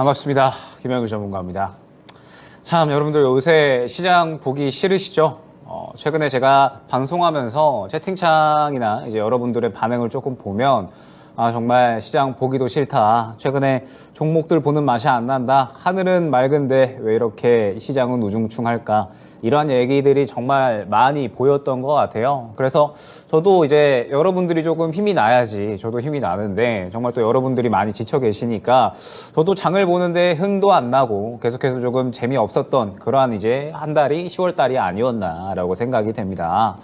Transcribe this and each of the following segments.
반갑습니다. 김영규 전문가입니다. 참 여러분들 요새 시장 보기 싫으시죠? 어, 최근에 제가 방송하면서 채팅창이나 이제 여러분들의 반응을 조금 보면 아 정말 시장 보기도 싫다. 최근에 종목들 보는 맛이 안 난다. 하늘은 맑은데 왜 이렇게 시장은 우중충할까? 이러한 얘기들이 정말 많이 보였던 것 같아요. 그래서 저도 이제 여러분들이 조금 힘이 나야지 저도 힘이 나는데 정말 또 여러분들이 많이 지쳐 계시니까 저도 장을 보는데 흥도 안 나고 계속해서 조금 재미없었던 그러한 이제 한 달이 10월 달이 아니었나라고 생각이 됩니다.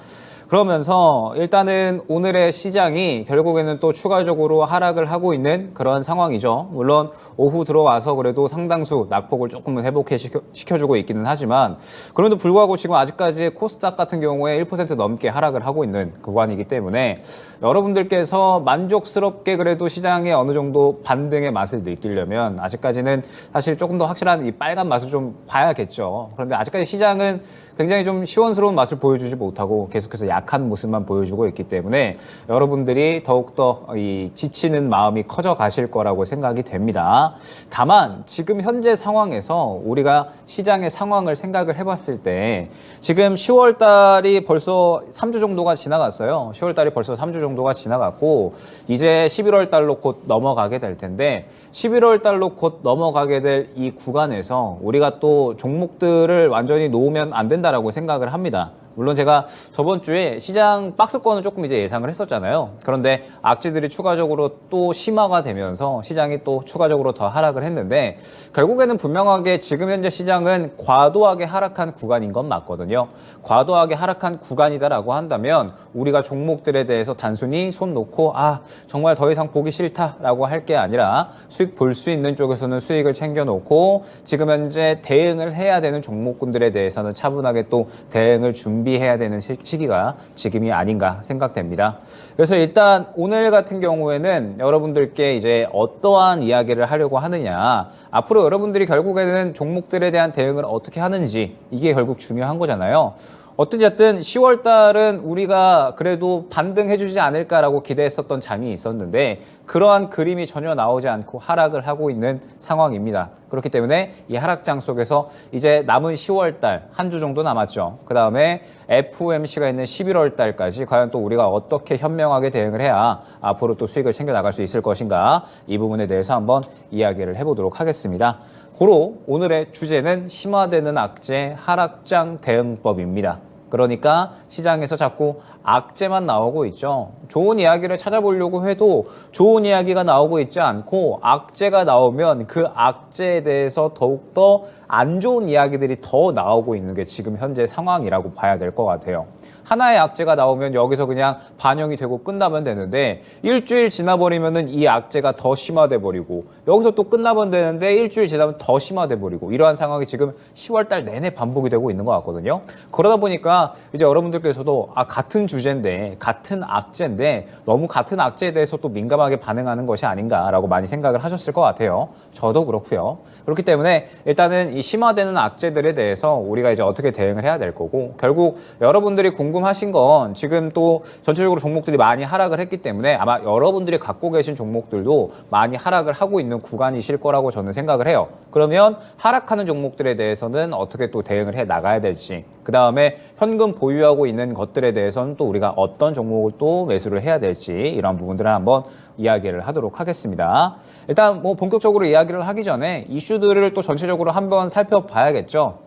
그러면서 일단은 오늘의 시장이 결국에는 또 추가적으로 하락을 하고 있는 그런 상황이죠. 물론 오후 들어와서 그래도 상당수 낙폭을 조금은 회복해 시켜, 시켜주고 있기는 하지만 그럼에도 불구하고 지금 아직까지 코스닥 같은 경우에 1% 넘게 하락을 하고 있는 구간이기 때문에 여러분들께서 만족스럽게 그래도 시장에 어느 정도 반등의 맛을 느끼려면 아직까지는 사실 조금 더 확실한 이 빨간 맛을 좀 봐야겠죠. 그런데 아직까지 시장은 굉장히 좀 시원스러운 맛을 보여주지 못하고 계속해서 약한 모습만 보여주고 있기 때문에 여러분들이 더욱더 이 지치는 마음이 커져 가실 거라고 생각이 됩니다. 다만 지금 현재 상황에서 우리가 시장의 상황을 생각을 해봤을 때 지금 10월 달이 벌써 3주 정도가 지나갔어요. 10월 달이 벌써 3주 정도가 지나갔고 이제 11월 달로 곧 넘어가게 될 텐데 11월 달로 곧 넘어가게 될 이 구간에서 우리가 또 종목들을 완전히 놓으면 안 된다라고 생각을 합니다. 물론 제가 저번 주에 시장 박스권을 조금 이제 예상을 했었잖아요. 그런데 악재들이 추가적으로 또 심화가 되면서 시장이 또 추가적으로 더 하락을 했는데 결국에는 분명하게 지금 현재 시장은 과도하게 하락한 구간인 건 맞거든요. 과도하게 하락한 구간이다라고 한다면 우리가 종목들에 대해서 단순히 손 놓고 아 정말 더 이상 보기 싫다라고 할 게 아니라 수익 볼 수 있는 쪽에서는 수익을 챙겨 놓고 지금 현재 대응을 해야 되는 종목군들에 대해서는 차분하게 또 대응을 준비 해야 되는 시- 시기가 지금이 아닌가 생각됩니다. 그래서 일단 오늘 같은 경우에는 여러분들께 이제 어떠한 이야기를 하려고 하느냐 앞으로 여러분들이 결국에는 종목들에 대한 대응을 어떻게 하는지 이게 결국 중요한 거잖아요. 어찌됐든 10월 달은 우리가 그래도 반등해주지 않을까라고 기대했었던 장이 있었는데 그러한 그림이 전혀 나오지 않고 하락을 하고 있는 상황입니다. 그렇기 때문에 이 하락장 속에서 이제 남은 10월 달 한 주 정도 남았죠. 그 다음에 FOMC가 있는 11월 달까지 과연 또 우리가 어떻게 현명하게 대응을 해야 앞으로 또 수익을 챙겨 나갈 수 있을 것인가 이 부분에 대해서 한번 이야기를 해보도록 하겠습니다. 고로 오늘의 주제는 심화되는 악재 하락장 대응법입니다. 그러니까 시장에서 자꾸 악재만 나오고 있죠. 좋은 이야기를 찾아보려고 해도 좋은 이야기가 나오고 있지 않고 악재가 나오면 그 악재에 대해서 더욱더 안 좋은 이야기들이 더 나오고 있는 게 지금 현재 상황이라고 봐야 될 것 같아요. 하나의 악재가 나오면 여기서 그냥 반영이 되고 끝나면 되는데 일주일 지나버리면은 이 악재가 더 심화돼 버리고 여기서 또 끝나면 되는데 일주일 지나면 더 심화돼 버리고 이러한 상황이 지금 10월 달 내내 반복이 되고 있는 것 같거든요. 그러다 보니까 이제 여러분들께서도 아 같은 주 제인데 같은 악재인데 너무 같은 악재에 대해서 또 민감하게 반응하는 것이 아닌가라고 많이 생각을 하셨을 것 같아요. 저도 그렇고요. 그렇기 때문에 일단은 이 심화되는 악재들에 대해서 우리가 이제 어떻게 대응을 해야 될 거고 결국 여러분들이 궁금하신 건 지금 또 전체적으로 종목들이 많이 하락을 했기 때문에 아마 여러분들이 갖고 계신 종목들도 많이 하락을 하고 있는 구간이실 거라고 저는 생각을 해요. 그러면 하락하는 종목들에 대해서는 어떻게 또 대응을 해 나가야 될지 그 다음에 현금 보유하고 있는 것들에 대해서는 또 우리가 어떤 종목을 또 매수를 해야 될지 이런 부분들을 한번 이야기를 하도록 하겠습니다. 일단 뭐 본격적으로 이야기를 하기 전에 이슈들을 또 전체적으로 한번 살펴봐야겠죠.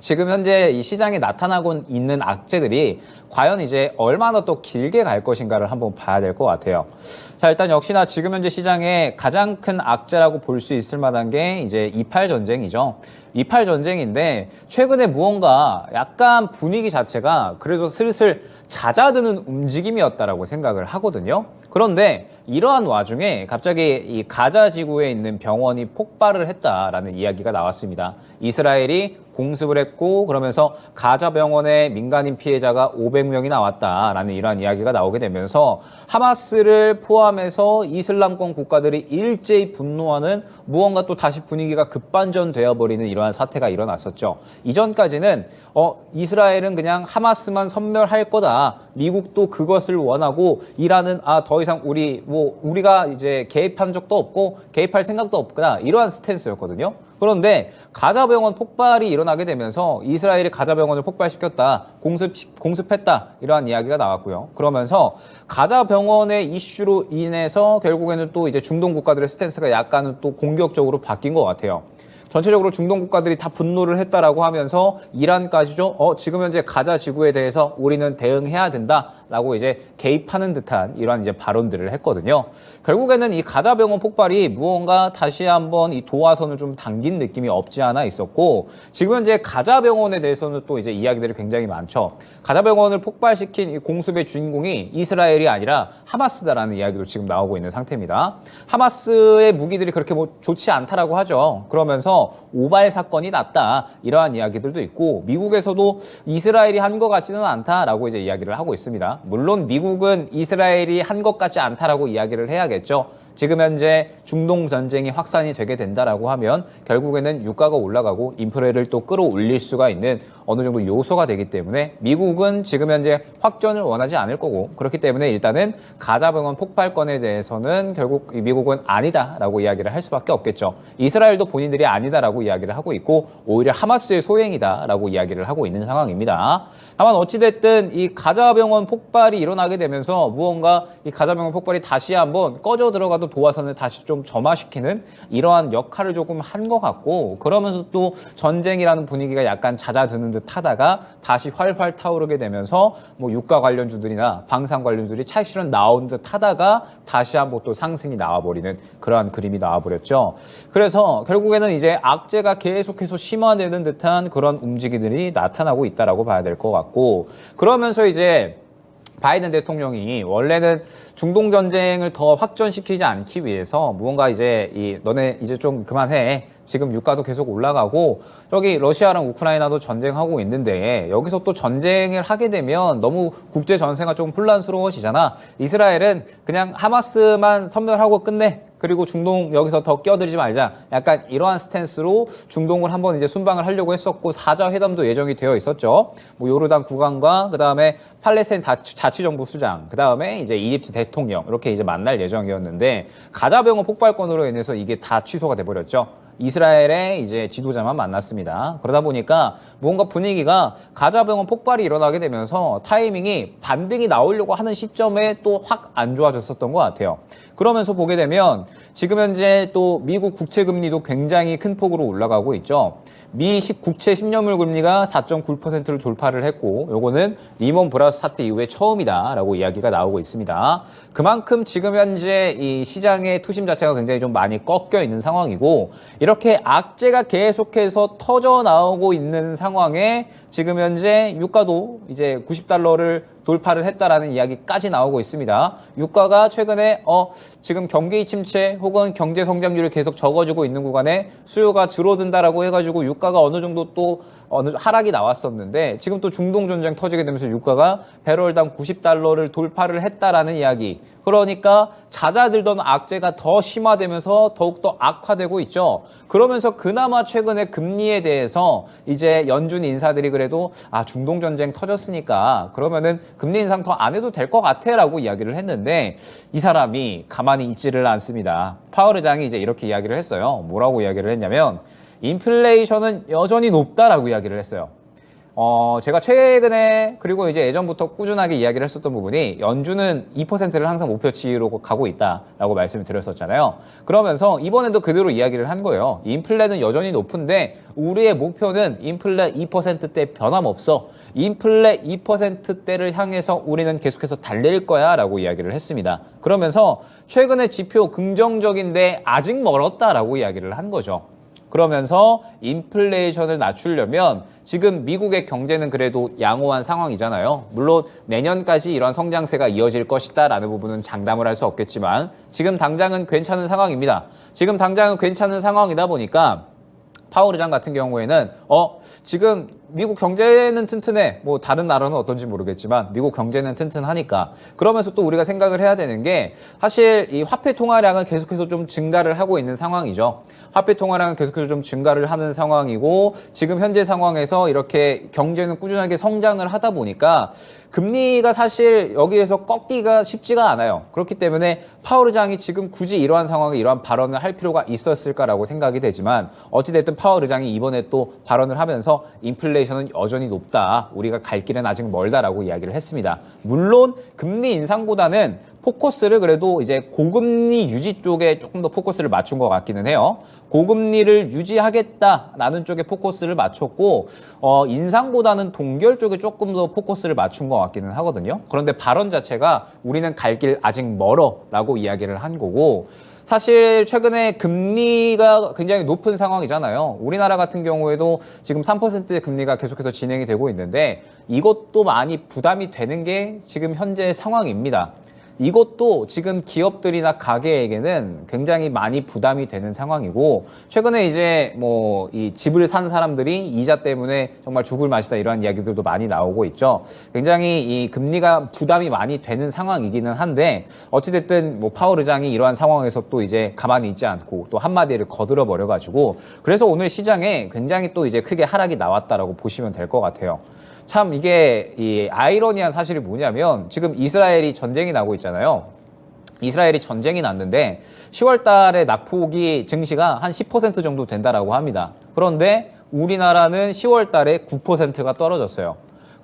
지금 현재 이 시장에 나타나고 있는 악재들이 과연 이제 얼마나 또 길게 갈 것인가를 한번 봐야 될 것 같아요. 자, 일단 역시나 지금 현재 시장에 가장 큰 악재라고 볼 수 있을 만한 게 이제 28 전쟁이죠. 28 전쟁인데 최근에 무언가 약간 분위기 자체가 그래도 슬슬 잦아드는 움직임이었다라고 생각을 하거든요. 그런데 이러한 와중에 갑자기 이 가자 지구에 있는 병원이 폭발을 했다라는 이야기가 나왔습니다. 이스라엘이 공습을 했고 그러면서 가자 병원에 민간인 피해자가 500명이 나왔다라는 이러한 이야기가 나오게 되면서 하마스를 포함해서 이슬람권 국가들이 일제히 분노하는 무언가 또 다시 분위기가 급반전되어 버리는 이러한 사태가 일어났었죠. 이전까지는 어 이스라엘은 그냥 하마스만 섬멸할 거다. 미국도 그것을 원하고 이라는 아더 이상 우리 뭐 우리가 이제 개입한 적도 없고 개입할 생각도 없구나 이러한 스탠스였거든요. 그런데 가자 병원 폭발이 일어나게 되면서 이스라엘이 가자 병원을 폭발시켰다, 공습 공습했다 이러한 이야기가 나왔고요. 그러면서 가자 병원의 이슈로 인해서 결국에는 또 이제 중동 국가들의 스탠스가 약간은 또 공격적으로 바뀐 것 같아요. 전체적으로 중동 국가들이 다 분노를 했다라고 하면서 이란까지죠. 어, 지금 현재 가자 지구에 대해서 우리는 대응해야 된다 라고 이제 개입하는 듯한 이러한 이제 발언들을 했거든요. 결국에는 이 가자 병원 폭발이 무언가 다시 한번 이 도화선을 좀 당긴 느낌이 없지 않아 있었고 지금 현재 가자 병원에 대해서는 또 이제 이야기들이 굉장히 많죠. 가자 병원을 폭발시킨 이 공습의 주인공이 이스라엘이 아니라 하마스다라는 이야기도 지금 나오고 있는 상태입니다. 하마스의 무기들이 그렇게 뭐 좋지 않다라고 하죠. 그러면서 오발 사건이 났다 이러한 이야기들도 있고 미국에서도 이스라엘이 한 것 같지는 않다라고 이제 이야기를 하고 있습니다. 물론 미국은 이스라엘이 한 것 같지 않다라고 이야기를 해야겠죠. 지금 현재 중동 전쟁이 확산이 되게 된다라고 하면 결국에는 유가가 올라가고 인프레를 또 끌어올릴 수가 있는 어느 정도 요소가 되기 때문에 미국은 지금 현재 확전을 원하지 않을 거고 그렇기 때문에 일단은 가자 병원 폭발건에 대해서는 결국 이 미국은 아니다라고 이야기를 할 수밖에 없겠죠. 이스라엘도 본인들이 아니다라고 이야기를 하고 있고 오히려 하마스의 소행이다라고 이야기를 하고 있는 상황입니다. 다만 어찌됐든 이 가자 병원 폭발이 일어나게 되면서 무언가 이 가자 병원 폭발이 다시 한번 꺼져 들어가도 도화선을 다시 좀 점화시키는 이러한 역할을 조금 한 것 같고 그러면서 또 전쟁이라는 분위기가 약간 잦아드는 듯 하다가 다시 활활 타오르게 되면서 뭐 유가 관련주들이나 방산 관련주들이 차익실현 나온 듯 하다가 다시 한번 또 상승이 나와버리는 그러한 그림이 나와버렸죠. 그래서 결국에는 이제 악재가 계속해서 심화되는 듯한 그런 움직임들이 나타나고 있다라고 봐야 될 것 같고 그러면서 이제 바이든 대통령이 원래는 중동 전쟁을 더 확전시키지 않기 위해서 무언가 이제 이 너네 이제 좀 그만해. 지금 유가도 계속 올라가고 저기 러시아랑 우크라이나도 전쟁하고 있는데 여기서 또 전쟁을 하게 되면 너무 국제 전세가 좀 혼란스러워지잖아. 이스라엘은 그냥 하마스만 섬멸하고 끝내. 그리고 중동 여기서 더 끼어들지 말자. 약간 이러한 스탠스로 중동을 한번 이제 순방을 하려고 했었고 사자 회담도 예정이 되어 있었죠. 뭐 요르단 국왕과 그다음에 팔레스타인 자치정부 수장, 그다음에 이제 이집트 대통령 이렇게 이제 만날 예정이었는데 가자 병원 폭발건으로 인해서 이게 다 취소가 돼 버렸죠. 이스라엘의 이제 지도자만 만났습니다. 그러다 보니까 무언가 분위기가 가자 병원 폭발이 일어나게 되면서 타이밍이 반등이 나오려고 하는 시점에 또 확 안 좋아졌었던 것 같아요. 그러면서 보게 되면 지금 현재 또 미국 국채 금리도 굉장히 큰 폭으로 올라가고 있죠. 미 10국채 10년물 금리가 4.9%를 돌파를 했고 요거는 리먼 브라스 사태 이후에 처음이다라고 이야기가 나오고 있습니다. 그만큼 지금 현재 이 시장의 투심 자체가 굉장히 좀 많이 꺾여 있는 상황이고 이렇게 악재가 계속해서 터져 나오고 있는 상황에 지금 현재 유가도 이제 90달러를 돌파를 했다라는 이야기까지 나오고 있습니다. 유가가 최근에 어 지금 경기 침체 혹은 경제 성장률이 계속 적어지고 있는 구간에 수요가 줄어든다라고 해가지고 유가가 어느 정도 또 어느 하락이 나왔었는데 지금 또 중동 전쟁 터지게 되면서 유가가 배럴당 90달러를 돌파를 했다라는 이야기. 그러니까 잦아들던 악재가 더 심화되면서 더욱더 악화되고 있죠. 그러면서 그나마 최근에 금리에 대해서 이제 연준 인사들이 그래도 아 중동 전쟁 터졌으니까 그러면은 금리 인상 더 안 해도 될 것 같아라고 이야기를 했는데 이 사람이 가만히 있지를 않습니다. 파월 의장이 이제 이렇게 이야기를 했어요. 뭐라고 이야기를 했냐면 인플레이션은 여전히 높다라고 이야기를 했어요. 어, 제가 최근에 그리고 이제 예전부터 꾸준하게 이야기를 했었던 부분이 연준은 2%를 항상 목표치로 가고 있다라고 말씀을 드렸었잖아요. 그러면서 이번에도 그대로 이야기를 한 거예요. 인플레는 여전히 높은데 우리의 목표는 인플레 2%대 변함없어. 인플레 2%대를 향해서 우리는 계속해서 달릴 거야라고 이야기를 했습니다. 그러면서 최근에 지표 긍정적인데 아직 멀었다라고 이야기를 한 거죠. 그러면서 인플레이션을 낮추려면 지금 미국의 경제는 그래도 양호한 상황이잖아요. 물론 내년까지 이런 성장세가 이어질 것이다라는 부분은 장담을 할 수 없겠지만 지금 당장은 괜찮은 상황입니다. 지금 당장은 괜찮은 상황이다 보니까 파월 의장 같은 경우에는 어 지금 미국 경제는 튼튼해. 뭐 다른 나라는 어떤지 모르겠지만 미국 경제는 튼튼하니까. 그러면서 또 우리가 생각을 해야 되는 게 사실 이 화폐 통화량은 계속해서 좀 증가를 하고 있는 상황이죠. 화폐 통화량은 계속해서 좀 증가를 하는 상황이고 지금 현재 상황에서 이렇게 경제는 꾸준하게 성장을 하다 보니까 금리가 사실 여기에서 꺾기가 쉽지가 않아요. 그렇기 때문에 파월 의장이 지금 굳이 이러한 상황에 이러한 발언을 할 필요가 있었을까라고 생각이 되지만 어찌됐든 파월 의장이 이번에 또 발언을 하면서 인플레 이션은 여전히 높다. 우리가 갈 길은 아직 멀다라고 이야기를 했습니다. 물론 금리 인상보다는 포커스를 그래도 이제 고금리 유지 쪽에 조금 더 포커스를 맞춘 것 같기는 해요. 고금리를 유지하겠다라는 쪽에 포커스를 맞췄고 어, 인상보다는 동결 쪽에 조금 더 포커스를 맞춘 것 같기는 하거든요. 그런데 발언 자체가 우리는 갈 길 아직 멀어라고 이야기를 한 거고 사실 최근에 금리가 굉장히 높은 상황이잖아요. 우리나라 같은 경우에도 지금 3%의 금리가 계속해서 진행이 되고 있는데 이것도 많이 부담이 되는 게 지금 현재 상황입니다. 이것도 지금 기업들이나 가게에게는 굉장히 많이 부담이 되는 상황이고 최근에 이제 뭐 이 집을 산 사람들이 이자 때문에 정말 죽을 맛이다 이러한 이야기들도 많이 나오고 있죠. 굉장히 이 금리가 부담이 많이 되는 상황이기는 한데 어찌됐든 뭐 파월 의장이 이러한 상황에서 또 이제 가만히 있지 않고 또 한마디를 거들어 버려 가지고 그래서 오늘 시장에 굉장히 또 이제 크게 하락이 나왔다라고 보시면 될 것 같아요. 참 이게 이 아이러니한 사실이 뭐냐면 지금 이스라엘이 전쟁이 나고 있잖아요. 이스라엘이 전쟁이 났는데 10월 달에 낙폭이 증시가 한 10% 정도 된다라고 합니다. 그런데 우리나라는 10월 달에 9%가 떨어졌어요.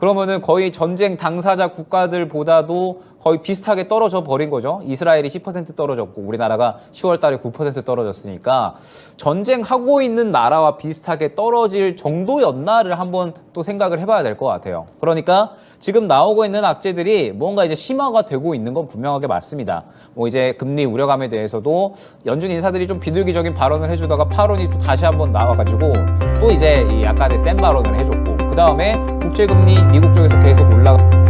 그러면은 거의 전쟁 당사자 국가들보다도 거의 비슷하게 떨어져 버린 거죠. 이스라엘이 10% 떨어졌고 우리나라가 10월 달에 9% 떨어졌으니까 전쟁하고 있는 나라와 비슷하게 떨어질 정도였나를 한번 또 생각을 해봐야 될 것 같아요. 그러니까 지금 나오고 있는 악재들이 뭔가 이제 심화가 되고 있는 건 분명하게 맞습니다. 뭐 이제 금리 우려감에 대해서도 연준 인사들이 좀 비둘기적인 발언을 해주다가 파론이 또 다시 한번 나와가지고 또 이제 이 약간의 센 발언을 해줬고 그 다음에 국제금리 미국 쪽에서 계속 올라가.